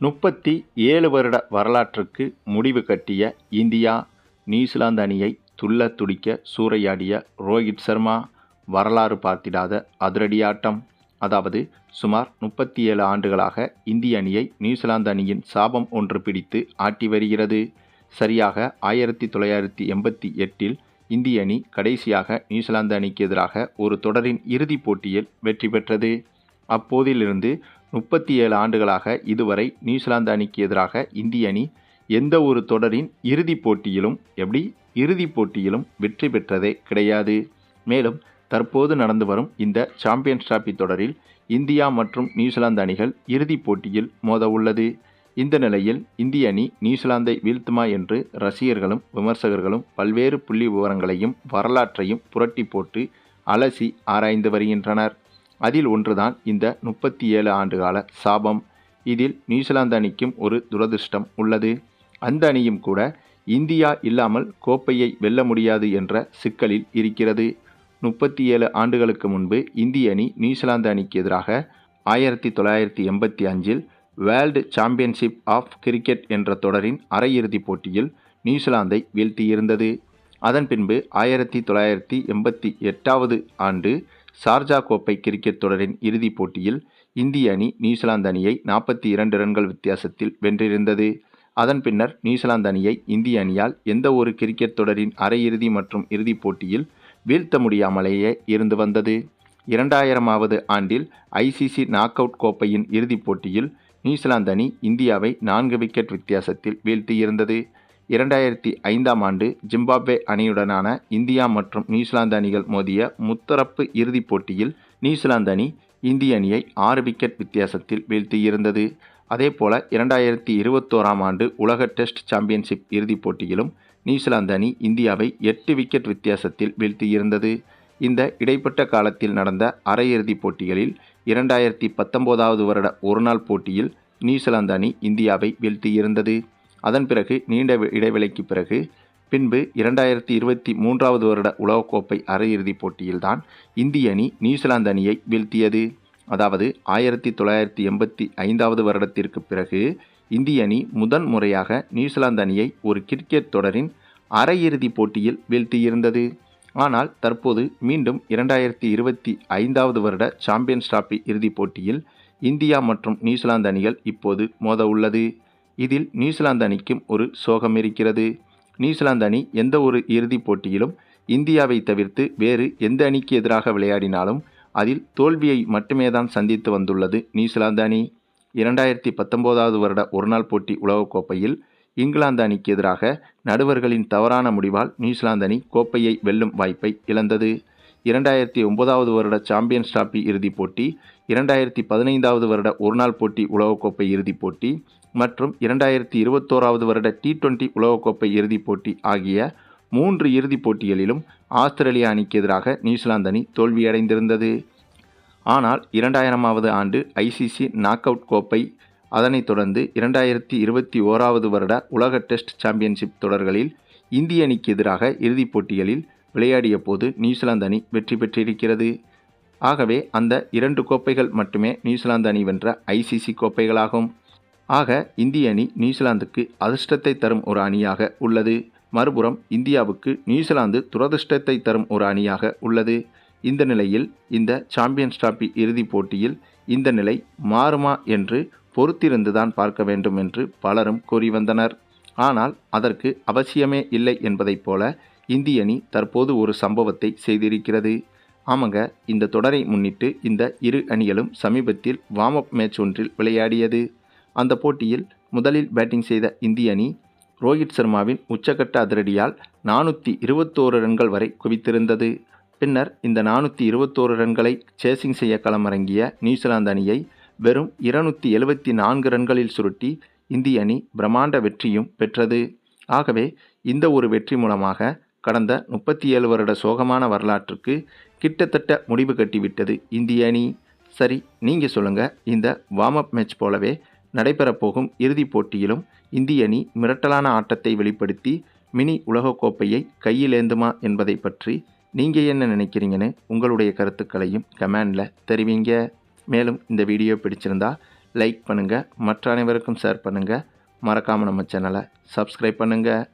முப்பத்தி ஏழு வருட வரலாற்றுக்கு முடிவு கட்டிய இந்தியா நியூசிலாந்து அணியை துள்ளத் துடிக்க சூறையாடிய ரோஹித் சர்மா வரலாறு பார்த்திடாத அதிரடியாட்டம் அதாவது சுமார் முப்பத்தி ஏழு ஆண்டுகளாக இந்திய அணியை நியூசிலாந்து அணியின் சாபம் ஒன்று பிடித்து ஆட்டி வருகிறது. சரியாக ஆயிரத்தி தொள்ளாயிரத்தி எண்பத்தி எட்டில் இந்திய அணி கடைசியாக நியூசிலாந்து அணிக்கு எதிராக ஒரு தொடரின் இறுதிப் போட்டியில் வெற்றி பெற்றது. அப்போதிலிருந்து முப்பத்தி ஏழு ஆண்டுகளாக இதுவரை நியூசிலாந்து அணிக்கு எதிராக இந்திய அணி எந்த ஒரு தொடரின் இறுதிப் போட்டியிலும் எப்படி இறுதிப் போட்டியிலும் வெற்றி பெற்றதே கிடையாது. மேலும் தற்போது நடந்து வரும் இந்த சாம்பியன்ஸ் டிராபி தொடரில் இந்தியா மற்றும் நியூசிலாந்து அணிகள் இறுதிப் போட்டியில் மோத உள்ளது. இந்த நிலையில் இந்திய அணி நியூசிலாந்தை வீழ்த்துமா என்று ரசிகர்களும் விமர்சகர்களும் பல்வேறு புள்ளி விவரங்களையும் வரலாற்றையும் புரட்டி போட்டு அலசி ஆராய்ந்து வருகின்றனர். அதில் ஒன்றுதான் இந்த முப்பத்தி ஏழு ஆண்டுகால சாபம். இதில் நியூசிலாந்து அணிக்கும் ஒரு துரதிர்ஷ்டம் உள்ளது. அந்த அணியும் கூட இந்தியா இல்லாமல் கோப்பையை வெல்ல முடியாது என்ற சிக்கலில் இருக்கிறது. முப்பத்தி ஏழு ஆண்டுகளுக்கு முன்பு இந்திய அணி நியூசிலாந்து அணிக்கு எதிராக ஆயிரத்தி தொள்ளாயிரத்தி எண்பத்தி அஞ்சில் வேர்ல்டு சாம்பியன்ஷிப் ஆஃப் கிரிக்கெட் என்ற தொடரின் அரையிறுதிப் போட்டியில் நியூசிலாந்தை வீழ்த்தியிருந்தது. அதன் பின்பு ஆயிரத்தி தொள்ளாயிரத்தி எண்பத்தி எட்டாவது ஆண்டு சார்ஜா கோப்பை கிரிக்கெட் தொடரின் இறுதிப் போட்டியில் இந்திய அணி நியூசிலாந்து அணியை நாற்பத்தி இரண்டு ரன்கள் வித்தியாசத்தில் வென்றிருந்தது. அதன் பின்னர் நியூசிலாந்து அணியை இந்திய அணியால் எந்த ஒரு கிரிக்கெட் தொடரின் அரையிறுதி மற்றும் இறுதிப் போட்டியில் வீழ்த்த முடியாமலேயே இருந்து வந்தது. இரண்டாயிரமாவது ஆண்டில் ஐசிசி நாக் அவுட் கோப்பையின் இறுதிப் போட்டியில் நியூசிலாந்து அணி இந்தியாவை நான்கு விக்கெட் வித்தியாசத்தில் வீழ்த்தியிருந்தது. இரண்டாயிரத்தி ஐந்தாம் ஆண்டு ஜிம்பாப்வே அணியுடனான இந்தியா மற்றும் நியூசிலாந்து அணிகள் மோதிய முத்தரப்பு இறுதிப் போட்டியில் நியூசிலாந்து அணி இந்திய அணியை ஆறு விக்கெட் வித்தியாசத்தில் வீழ்த்தியிருந்தது. அதேபோல இரண்டாயிரத்தி இருபத்தோராம் ஆண்டு உலக டெஸ்ட் சாம்பியன்ஷிப் இறுதிப் போட்டியிலும் நியூசிலாந்து அணி இந்தியாவை எட்டு விக்கெட் வித்தியாசத்தில் வீழ்த்தியிருந்தது. இந்த இடைப்பட்ட காலத்தில் நடந்த அரையிறுதிப் போட்டிகளில் இரண்டாயிரத்தி பத்தொம்போதாவது வருட ஒருநாள் போட்டியில் நியூசிலாந்து அணி இந்தியாவை வீழ்த்தியிருந்தது. அதன் பிறகு நீண்ட இடைவெளிக்கு பிறகு பின்பு இரண்டாயிரத்தி இருபத்தி மூன்றாவது வருட உலகக்கோப்பை அரையிறுதிப் போட்டியில்தான் இந்திய அணி நியூசிலாந்து அணியை வீழ்த்தியது. அதாவது ஆயிரத்தி தொள்ளாயிரத்தி எண்பத்தி ஐந்தாவது வருடத்திற்கு பிறகு இந்திய அணி முதன் முறையாக நியூசிலாந்து அணியை ஒரு கிரிக்கெட் தொடரின் அரையிறுதிப் போட்டியில் வீழ்த்தியிருந்தது. ஆனால் தற்போது மீண்டும் இரண்டாயிரத்தி இருபத்தி ஐந்தாவது வருட சாம்பியன்ஸ் டிராபி இறுதிப் போட்டியில் இந்தியா மற்றும் நியூசிலாந்து அணிகள் இப்போது மோத உள்ளது இதில் நியூசிலாந்து அணிக்கும் ஒரு சோகம் இருக்கிறது. நியூசிலாந்து அணி எந்த ஒரு இறுதிப் போட்டியிலும் இந்தியாவை தவிர்த்து வேறு எந்த அணிக்கு எதிராக விளையாடினாலும் அதில் தோல்வியை மட்டுமே தான் சந்தித்து வந்துள்ளது நியூசிலாந்து அணி. இரண்டாயிரத்தி பத்தொம்போதாவது வருட ஒருநாள் போட்டி உலகக்கோப்பையில் இங்கிலாந்து அணிக்கு எதிராக நடுவர்களின் தவறான முடிவால் நியூசிலாந்து அணி கோப்பையை வெல்லும் வாய்ப்பை இழந்தது. இரண்டாயிரத்தி ஒன்பதாவது வருட சாம்பியன்ஸ் டிராபி இறுதிப் போட்டி இரண்டாயிரத்தி பதினைந்தாவது வருட ஒருநாள் போட்டி உலகக்கோப்பை இறுதிப் போட்டி மற்றும் இரண்டாயிரத்தி இருபத்தோராவது வருட டி டுவெண்ட்டி உலகக்கோப்பை இறுதிப் போட்டி ஆகிய மூன்று இறுதிப் போட்டிகளிலும் ஆஸ்திரேலியா அணிக்கு எதிராக நியூசிலாந்து அணி தோல்வியடைந்திருந்தது. ஆனால் இரண்டாயிரமாவது ஆண்டு ஐசிசி நாக் அவுட் கோப்பை அதனைத் தொடர்ந்து இரண்டாயிரத்தி இருபத்தி ஓராவது வருட உலக டெஸ்ட் சாம்பியன்ஷிப் தொடர்களில் இந்திய அணிக்கு எதிராக இறுதிப் போட்டிகளில் விளையாடிய போது நியூசிலாந்து அணி வெற்றி பெற்றிருக்கிறது. ஆகவே அந்த இரண்டு கோப்பைகள் மட்டுமே நியூசிலாந்து அணி வென்ற ஐசிசி கோப்பைகளாகும். ஆக இந்திய அணி நியூசிலாந்துக்கு அதிர்ஷ்டத்தை தரும் ஒரு அணியாக உள்ளது. மறுபுறம் இந்தியாவுக்கு நியூசிலாந்து துரதிர்ஷ்டத்தை தரும் ஒரு அணியாக உள்ளது. இந்த நிலையில் இந்த சாம்பியன்ஸ் டிராபி இறுதிப் போட்டியில் இந்த நிலை மாறுமா என்று பொறுத்திருந்துதான் பார்க்க வேண்டும் என்று பலரும் கூறி வந்தனர். ஆனால் அதற்கு அவசியமே இல்லை என்பதைப் போல இந்திய அணி தற்போது ஒரு சம்பவத்தை செய்திருக்கிறது. ஆமாங்க இந்த தொடரை முன்னிட்டு இந்த இரு அணிகளும் சமீபத்தில் வார்ம் அப் மேட்ச் ஒன்றில் விளையாடியது. அந்த போட்டியில் முதலில் பேட்டிங் செய்த இந்திய அணி ரோஹித் சர்மாவின் உச்சக்கட்ட அதிரடியால் நானூற்றி இருபத்தோரு ரன்கள் வரை குவித்திருந்தது. பின்னர் இந்த நானூற்றி இருபத்தோரு ரன்களை சேசிங் செய்ய களமிறங்கிய நியூசிலாந்து அணியை வெறும் இருநூற்றி எழுபத்தி நான்கு ரன்களில் சுருட்டி இந்திய அணி பிரம்மாண்ட வெற்றியும் பெற்றது. ஆகவே இந்த ஒரு வெற்றி மூலமாக கடந்த முப்பத்தி ஏழு வருட சோகமான வரலாற்றுக்கு கிட்டத்தட்ட முடிவு கட்டிவிட்டது இந்திய அணி. சரி நீங்கள் சொல்லுங்கள் இந்த வார்ம் அப் மேட்ச் போலவே நடைபெறப்போகும் இறுதிப் போட்டியிலும் இந்திய அணி மிரட்டலான ஆட்டத்தை வெளிப்படுத்தி மினி உலகக்கோப்பையை கையிலேந்துமா என்பதை பற்றி நீங்கள் என்ன நினைக்கிறீங்கன்னு உங்களுடைய கருத்துக்களையும் கமெண்டில் தெரிவிங்க. மேலும் இந்த வீடியோ பிடிச்சிருந்தா லைக் பண்ணுங்கள் மற்ற அனைவருக்கும் ஷேர் பண்ணுங்கள் மறக்காமல் நம்ம சேனலை சப்ஸ்கிரைப் பண்ணுங்கள்